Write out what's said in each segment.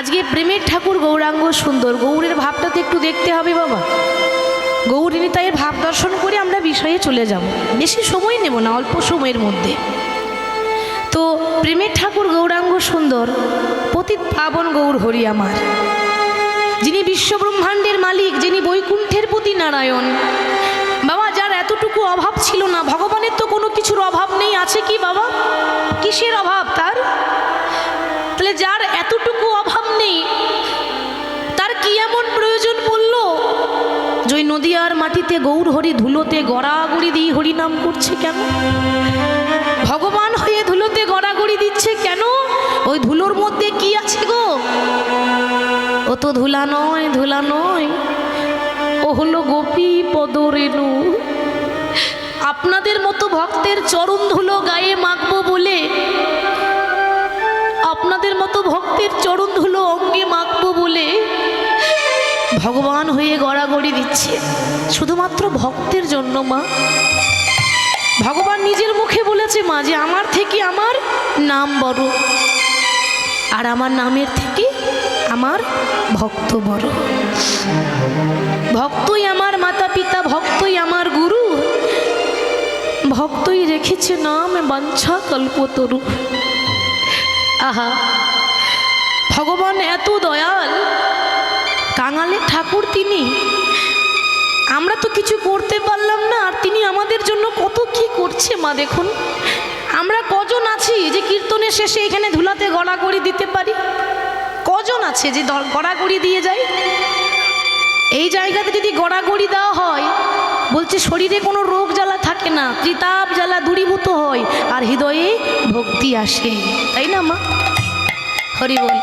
আজকে প্রেমের ঠাকুর গৌরাঙ্গ সুন্দর। গৌরের ভাবটা তো একটু দেখতে হবে বাবা। গৌরিনী তাইয়ের ভাব দর্শন করে আমরা বিষয়ে চলে যাব। বেশি সময় নেব না, অল্প সময়ের মধ্যে। তো প্রেমের ঠাকুর গৌরাঙ্গ সুন্দর, পতিত পাবন গৌর হরি আমার। যিনি বিশ্বব্রহ্মাণ্ডের মালিক, যিনি বৈকুণ্ঠের প্রতি নারায়ণ। বাবা, যার এতটুকু অভাব ছিল না, ভগবানের তো কোনো কিছুর অভাব নেই, আছে কি বাবা? কিসের অভাব তার? তাহলে যার এতটুকু নেই। তার কি এমন প্রয়োজন পড়ল? যে নদীয়ার মাটিতে গৌর হরি ধুলোতে গড়াগড়ি দিয়ে হরি নাম করছে কেন? ভগবান হয়ে ধুলোতে গড়াগড়ি দিচ্ছে কেন? ওই ধুলোর মধ্যে কি আছে গো? ও তো ধুলা নয় ধুলা নয়। ও হলো গোপী পদরেণু। আপনাদের মতো ভক্তের চরণ ধুলো গায়ে মাখবো বলে আপনাদের মতো ভক্তের চরণ ধুলো অঙ্গে মাখবো বলে ভগবান হয়ে গড়াগড়ি দিচ্ছে। শুধুমাত্র ভক্তের জন্য, মা। ভগবান নিজের মুখে বলেছে, মা, যে আমার থেকে আমার নাম বড় আর আমার নামের থেকে আমার ভক্ত বড়। ভক্তই আমার মাতা পিতা ভক্তই আমার গুরু, ভক্তই রেখেছে নাম, বাঞ্ছা, কল্পতরু। আহা। ভগবান এত দয়াল। কাঙালের ঠাকুর তিনি। আমরা তো কিছু করতে পারলাম না, আর তিনি আমাদের জন্য কত কি করছে মা দেখুন। আমরা কজন আছি যে কীর্তনের শেষে এখানে ধুলাতে গড়াগড়ি দিতে পারি? কজন আছে যে গড়াগড়ি দিয়ে যায়? এই জায়গাতে যদি গড়াগড়ি দেওয়া হয়, বলছে শরীরে কোনো রোগ থাকে না। ত্রিতাপ জ্বালা দূরীভূত হয় আর হৃদয়ে ভক্তি আসে। তাই না, মা? হরি বল।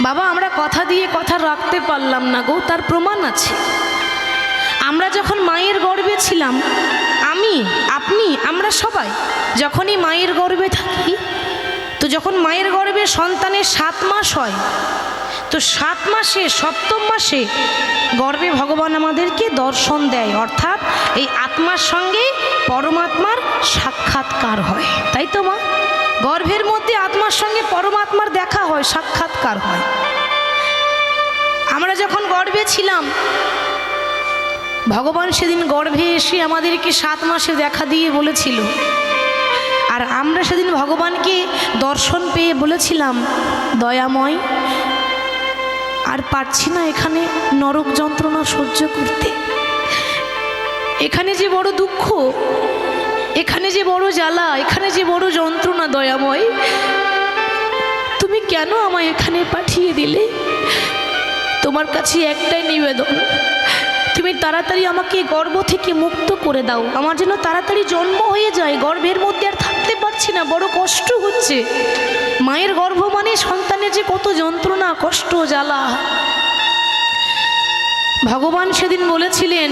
বাবা, আমরা কথা দিয়ে কথা রাখতে পারলাম না গো, তার প্রমাণ আছে। আমরা যখন মায়ের গর্বে ছিলাম, আমি, আপনি, আমরা সবাই যখনই মায়ের গর্বে থাকি, তো যখন মায়ের গর্ভে সন্তানের সাত মাস হয় তো সাত মাসে, সপ্তম মাসে গর্বে ভগবান আমাদেরকে দর্শন দেয়। অর্থাৎ এই আত্মার সঙ্গে পরমাত্মার সাক্ষাৎকার হয়। তাই তো মা? গর্ভের মধ্যে আত্মার সঙ্গে পরমাত্মার দেখা হয়, সাক্ষাৎকার হয়। আমরা যখন গর্ভে ছিলাম, ভগবান সেদিন গর্ভে এসে আমাদেরকে সাত মাসে দেখা দিয়ে বলেছিল। আর আমরা সেদিন ভগবানকে দর্শন পেয়ে বলেছিলাম, দয়াময় আর পারছি না এখানে নরক যন্ত্রণা সহ্য করতে। এখানে যে বড় দুঃখ, এখানে যে বড় জ্বালা, এখানে যে বড় যন্ত্রণা দয়াময়, তুমি কেন আমায় এখানে পাঠিয়ে দিলে? তোমার কাছে একটাই নিবেদন, তুমি তাড়াতাড়ি আমাকে গর্ব থেকে মুক্ত করে দাও। আমার যেন তাড়াতাড়ি জন্ম হয়ে যায়, গর্ভের মধ্যে পারছি না, বড় কষ্ট হচ্ছে। মায়ের গর্ভ মানে সন্তানের যে কত যন্ত্রণা, কষ্ট জ্বালা। ভগবান সেদিন বলেছিলেন,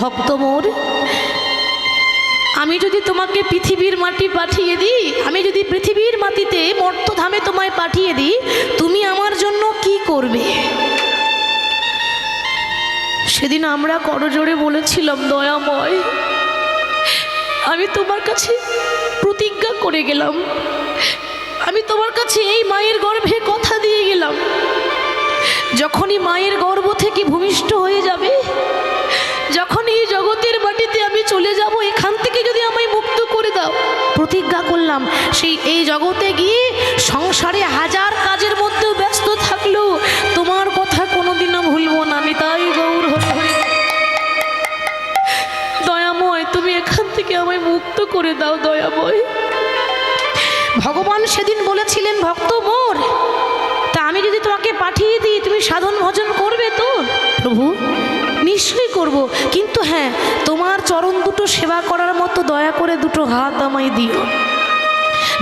ভক্ত মোর, আমি যদি তোমাকে পৃথিবীর মাটি পাঠিয়ে দিই, আমি যদি পৃথিবীর মাটিতে মর্তধামে তোমায় পাঠিয়ে দিই, তুমি আমার জন্য কি করবে? সেদিন আমরা করজোড়ে বলেছিলাম, দয়াময়, আমি তোমার কাছে প্রতিজ্ঞা করে গেলাম। আমি তোমার কাছে এই মায়ের গর্ভে কথা দিয়ে গেলাম। যখনই মায়ের গর্ভ থেকে ভূমিষ্ঠ হয়ে যাবে যখন এই জগতের বাটিতে আমি চলে যাব, এখান থেকে যদি আমায় মুক্ত করে দাও, প্রতিজ্ঞা করলাম, সেই এই জগতে গিয়ে সংসারে হাজার কাজের মধ্যেও থেকে আমায় মুক্ত করে দাও দয়া দয়াময়। ভগবান সেদিন বলেছিলেন ভক্ত মোর তা আমি যদি তোমাকে পাঠিয়ে দিই তুমি সাধন ভজন করবে তো? প্রভু? নিশ্চয়ই করব। কিন্তু হ্যাঁ তোমার চরণ দুটো সেবা করার মতো দয়া করে দুটো হাত আমায় দিও।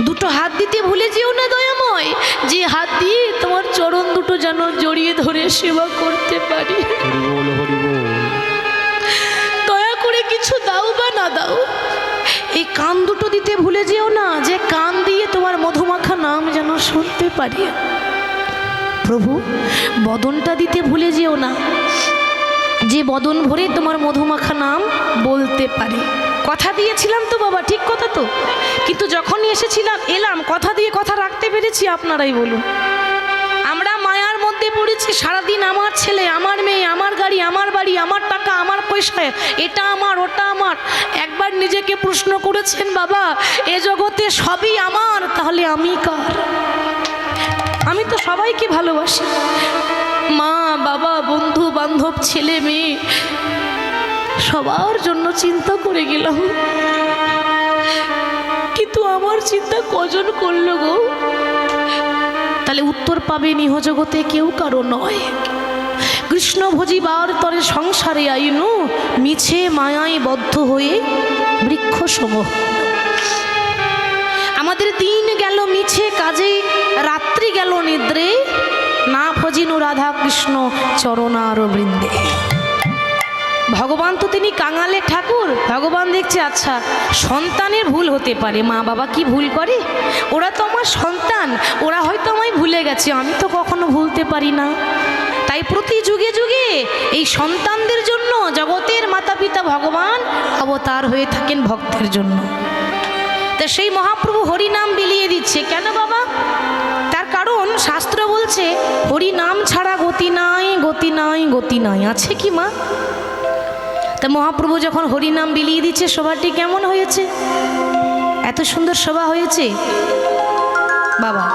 দুটো হাত দিতে ভুলে যেও না দয়াময় যে হাত দিয়ে তোমার চরণ দুটো যেন জড়িয়ে ধরে সেবা করতে পারি। দাও বা না দাও, এই কান দুটো দিতে ভুলে যেও না যে কান দিয়ে তোমার মধুমাখা নাম যেন শুনতে পারি। প্রভু, বদনটা দিতে ভুলে যেও না যে বদন ভরে তোমার মধুমাখা নাম বলতে পারে। কথা দিয়েছিলাম তো বাবা, ঠিক কথা তো। কিন্তু যখনই এসেছিলাম, এলাম, কথা দিয়ে কথা রাখতে পেরেছি, আপনারাই বলুন। মধ্যে পড়েছি, সারাদিন আমার ছেলে, আমার মেয়ে, আমার গাড়ি, আমার বাড়ি, আমার টাকা, আমার পয়সা, এটা আমার, ওটা আমার। একবার নিজেকে প্রশ্ন করেছেন, বাবা, এ জগতে সবই আমার, তাহলে আমি কার? আমি তো সবাইকে ভালোবাসি। মা, বাবা, বন্ধু, বান্ধব, ছেলে, মেয়ে, সবার জন্য চিন্তা করে গেলাম। কিন্তু আমার চিন্তা কজন করল গো? তাহলে উত্তর পাবে নিহজগতে কেউ কারও নয়। কৃষ্ণ ভজিবার তরে সংসারে আইনু, মিছে মায়ায় বদ্ধ হয়ে বৃক্ষ সমূহ আমাদের দিন গেল মিছে কাজে, রাত্রি গেল নিদ্রে, না ভজিনু রাধা কৃষ্ণ চরণার বৃন্দে ভগবান তো তিনি কাঙালে ঠাকুর। ভগবান দেখছে আচ্ছা সন্তানের ভুল হতে পারে। মা বাবা কি ভুল করে? ওরা তো আমার সন্তান। ওরা হয়তো আমায় ভুলে গেছে। আমি তো কখনো ভুলতে পারি না। তাই প্রতি যুগে যুগে এই সন্তানদের জন্য জগতের মাতা পিতা ভগবান অবতার হয়ে থাকেন ভক্তের জন্য। তা সেই মহাপ্রভু হরি নাম বিলিয়ে দিচ্ছে। কেন বাবা? তার কারণ শাস্ত্র বলছে হরি নাম ছাড়া গতি নাই গতি নাই গতি নাই। আছে কি মা? তা মহাপ্রভু যখন হরি নাম বিলিয়ে দিচ্ছে সভাটি কেমন হয়েছে? এত সুন্দর সভা হয়েছে? বাবা,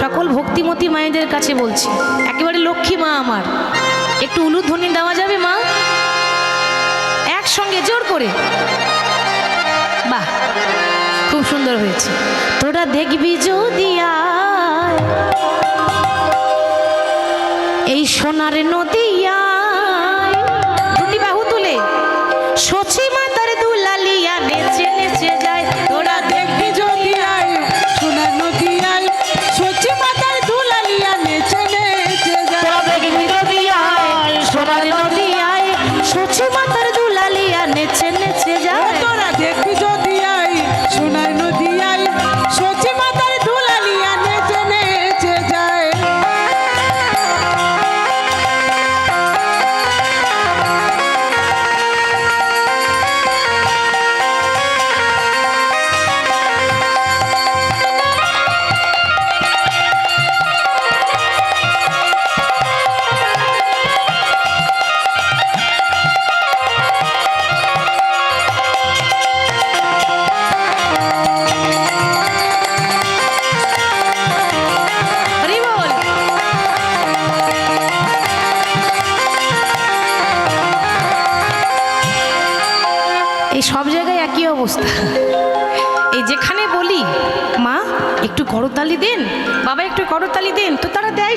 সকল ভক্তিমতী মায়েদের কাছে বলছি, একেবারে লক্ষ্মী মা আমার, একটু উলুধ্বনি দেওয়া যাবে মা? একসঙ্গে জোর করে। বাহ, খুব সুন্দর হয়েছে। তোরা দেখবি যদি এই সোনার নদিয়ায় সচি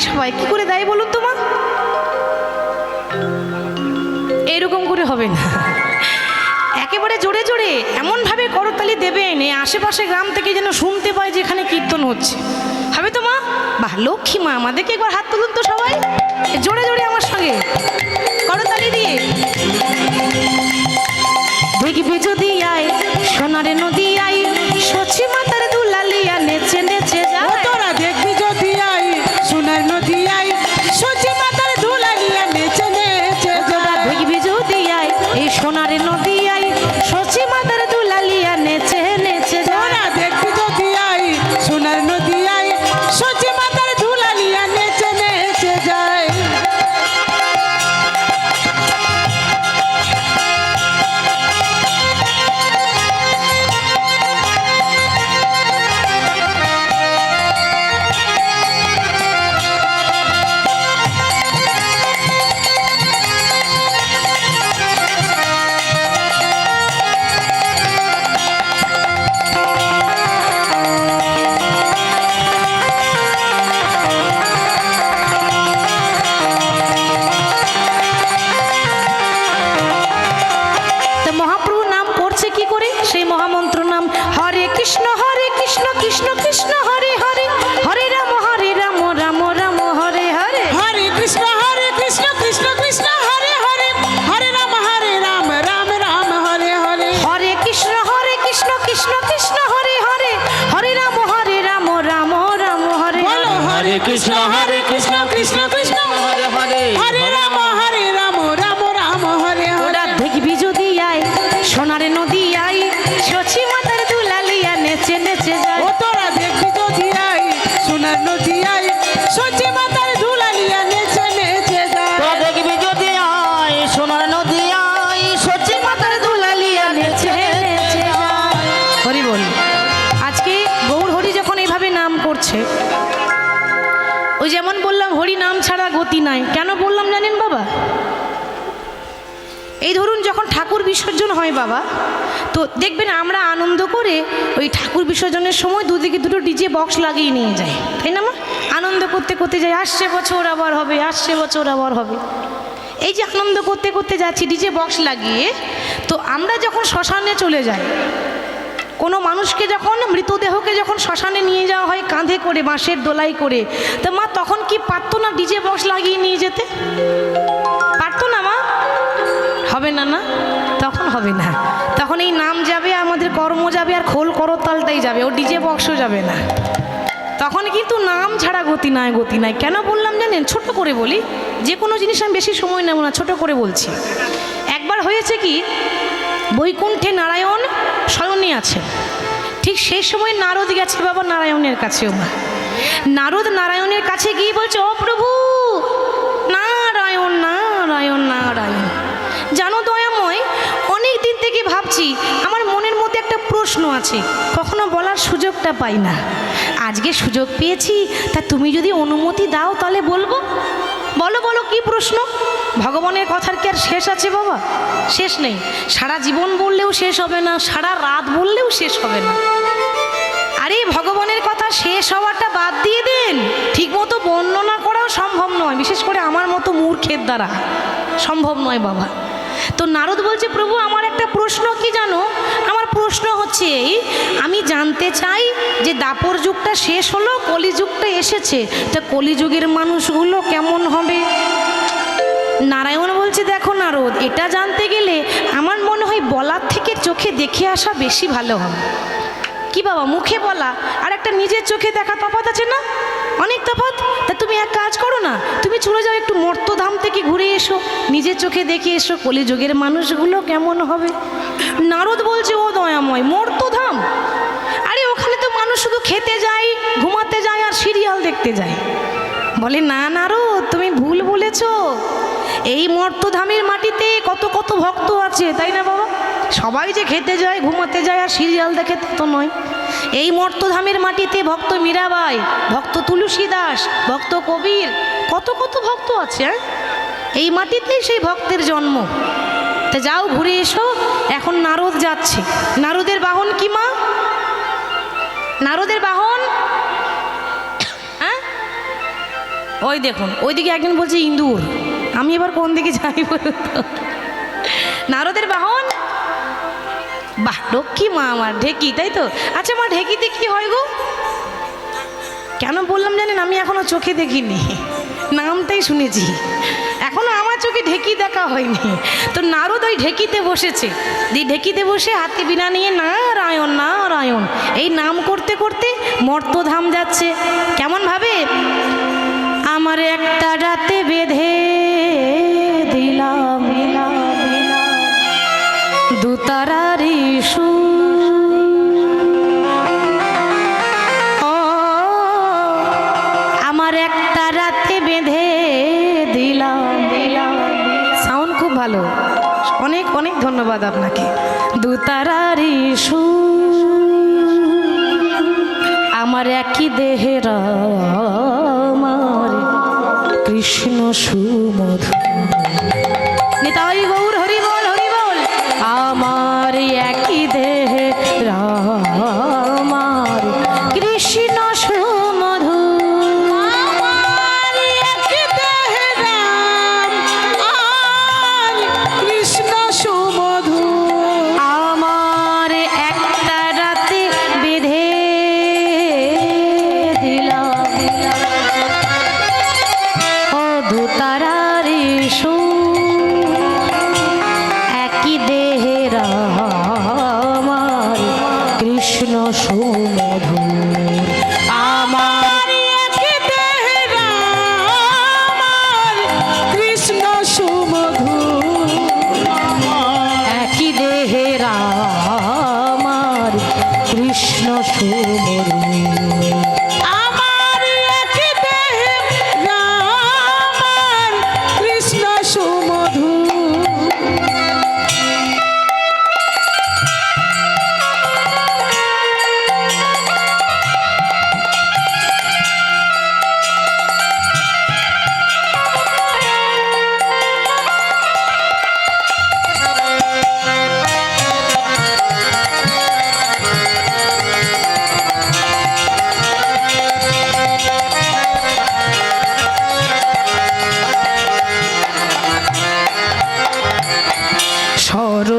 সবাই কি করে দেয় বলুন তো মা? এরকম করে হবে না। একেবারে জোরে জোরে এমনভাবে করতালি দেবেন এই আশেপাশে গ্রাম থেকে যেন শুনতে পায় যে এখানে কীর্তন হচ্ছে। হবে তো মা? বাহ লক্ষ্মী মা আমাদেরকে একবার হাত তুলুন তো সবাই। জোরে জোরে আমার সঙ্গে। করতালি দিয়ে। দেখবি যদি আয় সোনারে নদী আয় সচি বিসর্জন হয় বাবা। তো দেখবেন আমরা আনন্দ করে ওই ঠাকুর বিসর্জনের সময় দুদিকে দুটো ডিজে বক্স লাগিয়ে নিয়ে যাই তাই না মা? আনন্দ করতে করতে যাই আসছে বছর আবার হবে, আসছে বছর আবার হবে। এই যে আনন্দ করতে করতে যাচ্ছি ডিজে বক্স লাগিয়ে, তো আমরা যখন শ্মশানে চলে যাই, কোনো মানুষকে যখন, মৃতদেহকে যখন শ্মশানে নিয়ে যাওয়া হয়, কাঁধে করে, বাঁশের দোলাই করে, তো মা তখন কি পারতো না ডিজে বক্স লাগিয়ে নিয়ে যেতে? পারতো না মা? হবে না না? হবে না। তখন এই নাম যাবে, আমাদের কর্ম যাবে, আর খোল করতালটাই যাবে। ও ডিজে বক্সও যাবে না। তখন কিন্তু নাম ছাড়া গতি নাই গতি নাই। কেন বললাম জানেন? ছোট করে বলি। যে কোনো জিনিস আমি বেশি সময় নেব না, ছোট করে বলছি। একবার হয়েছে কি, বৈকুণ্ঠে নারায়ণ শয়নে আছে। ঠিক সেই সময় নারদ গেছে বাবা নারায়ণের কাছেও মা। নারদ নারায়ণের কাছে গিয়ে বলছে, ও প্রভু, নারায়ণ নারায়ণ নারায়ণ জানো দয়াময় অনেক দিন ভাবছি আমার মনের মধ্যে একটা প্রশ্ন আছে, কখনো বলার সুযোগটা পাই না। আজকে সুযোগ পেয়েছি, তা তুমি যদি অনুমতি দাও তাহলে বলব। বলো বলো, কি প্রশ্ন? ভগবানের কথার কি আর শেষ আছে বাবা? শেষ নেই। সারা জীবন বললেও শেষ হবে না, সারা রাত বললেও শেষ হবে না। আরে, ভগবানের কথা শেষ হওয়াটা বাদ দিয়ে দেন। ঠিকমতো বর্ণনা করাও সম্ভব নয়, বিশেষ করে আমার মতো মূর্খের দ্বারা। সম্ভব নয় বাবা। তো নারদ বলছে, প্রভু, আমার একটা প্রশ্ন, কি জানো? আমার প্রশ্ন হচ্ছে এই, আমি জানতে চাই যে দাপর যুগটা শেষ হলো, কলিযুগটা এসেছে। তা কলিযুগের মানুষগুলো কেমন হবে? নারায়ণ বলছে, দেখো নারদ, এটা জানতে গেলে আমার মনে হয় বলার থেকে চোখে দেখে আসা বেশি ভালো হবে। কি বাবা, মুখে বলা, আর একটা নিজের চোখে দেখা তফাৎ আছে না? অনেক তফাৎ? তা তুমি এক কাজ করো না। তুমি চলে যাও একটু মর্তধাম থেকে ঘুরে এসো। নিজের চোখে দেখে এসো কলিযুগের মানুষগুলো কেমন হবে। নারদ বলছে, ও দয়াময়, মর্তধাম? আরে, ওখানে তো মানুষ শুধু খেতে যায়, ঘুমাতে যায় আর সিরিয়াল দেখতে যায়। বলে, না নারদ, তুমি ভুল বলেছ। এই মর্তধামের মাটিতে কত কত ভক্ত আছে, তাই না বাবা? সবাই যে খেতে যায়, ঘুমাতে যায় আর সিরিয়াল দেখে তো নয়। এই মর্তধামের মাটিতে ভক্ত মীরাবাই, ভক্ত তুলসী দাস ভক্ত কবির, কত কত ভক্ত আছে হ্যাঁ? এই মাটিতেই সেই ভক্তের জন্ম। তা যাও ঘুরে এসো, এখন নারদ যাচ্ছে। নারদের বাহন কি মা? নারদের বাহন? হ্যাঁ? ওই দেখুন, ওইদিকে একজন বলছে ইন্দুর। আমি এবার কোন দিকে যাই বলুন নারদের বাহন? বাহ, লক্ষ্মী মা আমার, ঢেকি, তাই তো? আচ্ছা মা, ঢেকিতে কি হয় গো? কেন বললাম জানেন, আমি এখনও চোখে দেখিনি। নামটাই শুনেছি। এখনও আমার চোখে ঢেকি দেখা হয়নি। তো নারদ ওই ঢেকিতে বসেছে। দিয়ে ঢেকিতে বসে হাতে বিনা নিয়ে, নারায়ণ নারায়ণ। এই নাম করতে করতে মর্তধাম যাচ্ছে। কেমন ভাবে? আমার একটা রাতে বেঁধে ধন্যবাদ আপনাকে। দুতারারি সু আমার একই দেহের কৃষ্ণ সুমধু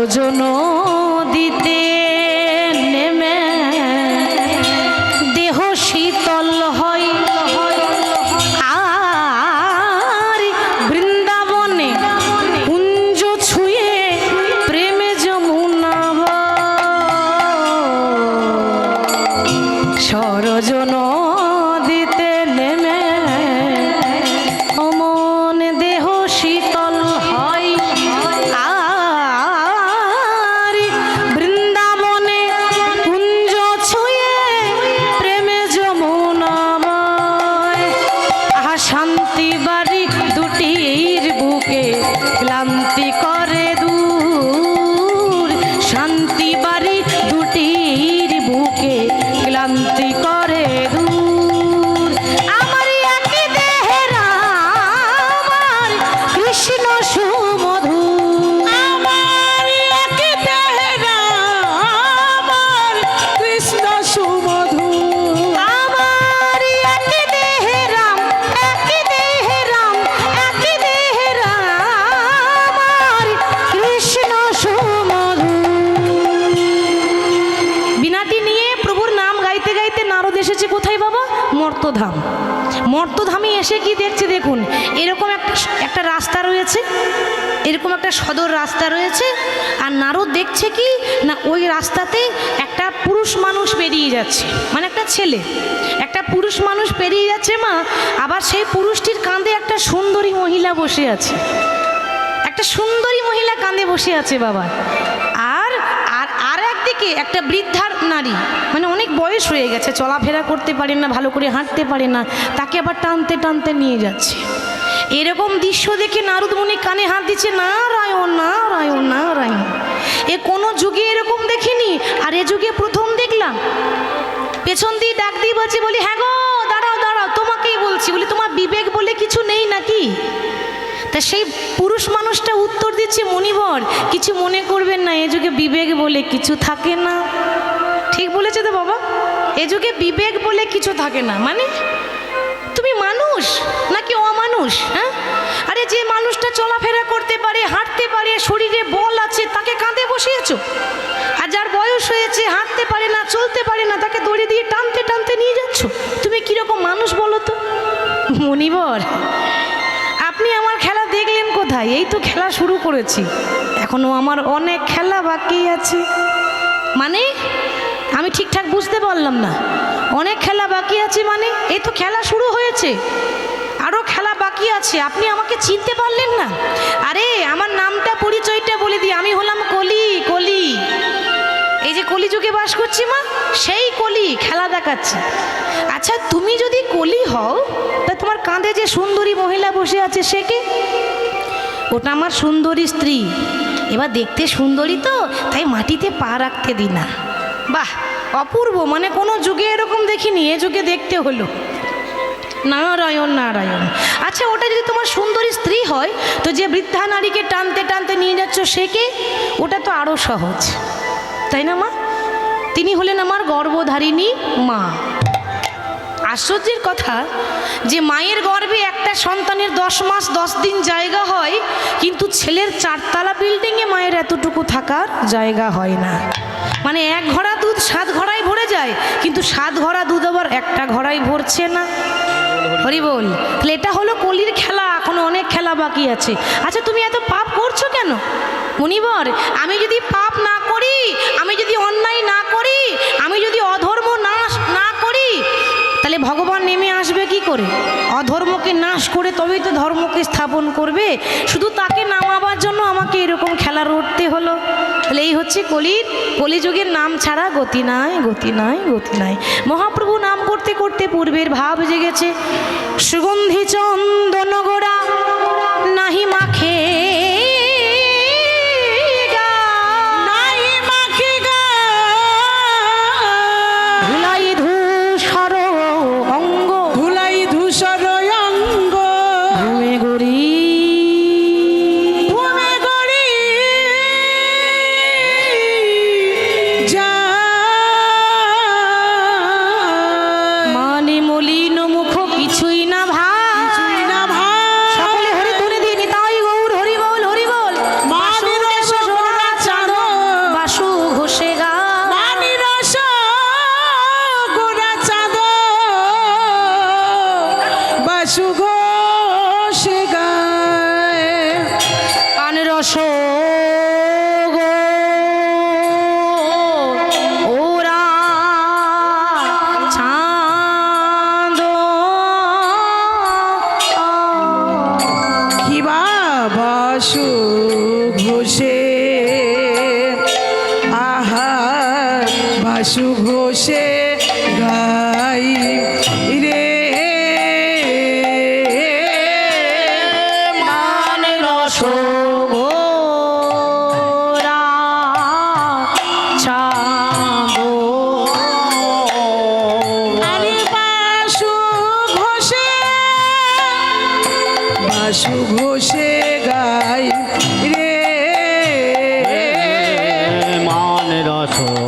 ওজন রয়েছে এরকম একটা সদর রাস্তা রয়েছে। আর নারদ দেখছে কি? না, ওই রাস্তাতে একটা পুরুষ মানুষ পেরিয়ে যাচ্ছে। মানে একটা ছেলে। একটা পুরুষ মানুষ পেরিয়ে যাচ্ছে মা, আবার সেই পুরুষটির কাঁধে একটা সুন্দরী মহিলা বসে আছে। একটা সুন্দরী মহিলা কাঁধে বসে আছে বাবা। আর আর আর একদিকে একটা বৃদ্ধার নারী। মানে অনেক বয়স হয়ে গেছে, চলাফেরা করতে পারে না, ভালো করে হাঁটতে পারে না, তাকে আবার টানতে টানতে নিয়ে যাচ্ছে। এরকম দৃশ্য দেখে নারদমণি কানে হাত দিচ্ছে না রায়ন না রায়ন না রায়ন এ কোনো যুগে এরকম দেখিনি, আর এ যুগে প্রথম দেখলাম। পেছন দিয়ে ডাক দিয়ে বলছে, বলি হ্যাঁ গো, দাঁড়াও দাঁড়াও, তোমাকেই বলছি, বলি, তোমার বিবেক বলে কিছু নেই নাকি? তা সেই পুরুষ মানুষটা উত্তর দিচ্ছে, মণিবর, কিছু মনে করবেন না, এ যুগে বিবেক বলে কিছু থাকে না। ঠিক বলেছে তো বাবা? এ যুগে বিবেক বলে কিছু থাকে না মানে? তুমি মানুষ, নাকি অমানুষ হ্যাঁ? আরে যে মানুষটা চলাফেরা করতে পারে, হাঁটতে পারে, শরীরে বল আছে, তাকে কাঁধে বসিয়েছো? আর যার বয়স হয়েছে, হাঁটতে পারে না, চলতে পারে না, তাকে দড়ি দিয়ে টানতে টানতে নিয়ে যাচ্ছ? তুমি কীরকম মানুষ বলো তো? মনিবর আপনি আমার খেলা দেখলেন কোথায়? এই তো খেলা শুরু করেছি। এখনও আমার অনেক খেলা বাকি আছে। মানে আমি ঠিকঠাক বুঝতে পারলাম না। অনেক খেলা বাকি আছে মানে? এই তো খেলা শুরু হয়েছে। বাকি আছে? আপনি আমাকে চিনতে পারলেন না? আরে, আমার নামটা, পরিচয়টা বলে দিই। আমি হলাম কলি কলি। এই যে কলিযুগে বাস করছি মা, সেই কলি খেলা দেখাচ্ছে। আচ্ছা তুমি যদি কলি হও, তা তোমার কাঁধে যে সুন্দরী মহিলা বসে আছে, সে কে? ওটা আমার সুন্দরী স্ত্রী। এবার দেখতে সুন্দরী তো, তাই মাটিতে পা রাখতে দিই না বাহ, অপূর্ব। মানে কোনো যুগে এরকম দেখিনি, এ যুগে দেখতে হলো। নারায়ণ নারায়ণ। আচ্ছা ওটা যদি তোমার সুন্দরী স্ত্রী হয়, তো যে বৃদ্ধা নারীকে টানতে টানতে নিয়ে যাচ্ছ, সে কে? ওটা তো আরও সহজ। তাই না, মা? তিনি হলেন আমার গর্ভধারিণী মা। আশ্চর্যের কথা যে মায়ের গর্ভে একটা সন্তানের দশ মাস, দশ দিন জায়গা হয়, কিন্তু ছেলের চারতলা বিল্ডিংয়ে মায়ের এতটুকু থাকার জায়গা হয় না। মানে এক ঘড়া দুধ, সাত ভরে যায়, কিন্তু সাত ঘোড়া দুধ আবার একটা ঘোড়াই ভরছে না। হরি বল, তাহলে এটা হলো কলির খেলা, এখনও অনেক খেলা বাকি আছে। আচ্ছা তুমি এত পাপ করছ কেন? মনিবর, আমি যদি পাপ না করি, আমি যদি অন্যায় না করি, আমি যদি তাহলে ভগবান নেমে আসবে কি করে? অধর্মকে নাশ করে তবেই তো ধর্মকে স্থাপন করবে। শুধু তাকে নামাবার জন্য আমাকে এরকম খেলা রড়তে হলো। তাহলে এই হচ্ছে কলির, কলিযুগের নাম ছাড়া গতি নাই গতি নাই গতি নাই। মহাপ্রভু নাম করতে করতে পূর্বের ভাব জেগেছে। সুগন্ধি চন্দন গোড়া, নাহি মাখে show. গাই রে। মান রসো।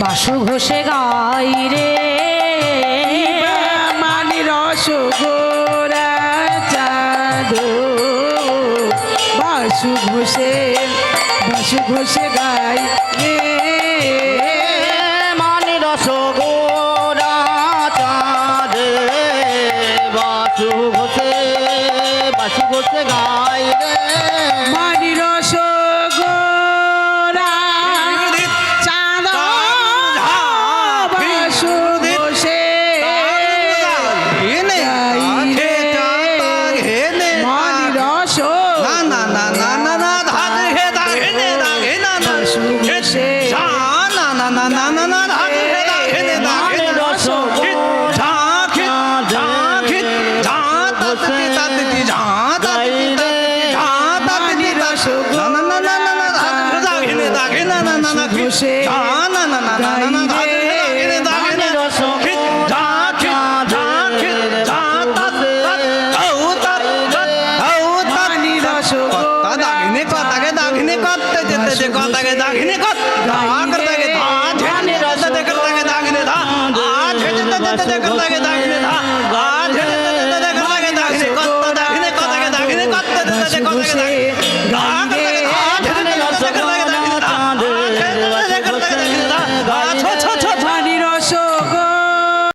বাসু ঘষে গাই রে। মানি রস গোরা চাঁদো বাসু ঘষে বাসু ঘষে গাই রে। 这个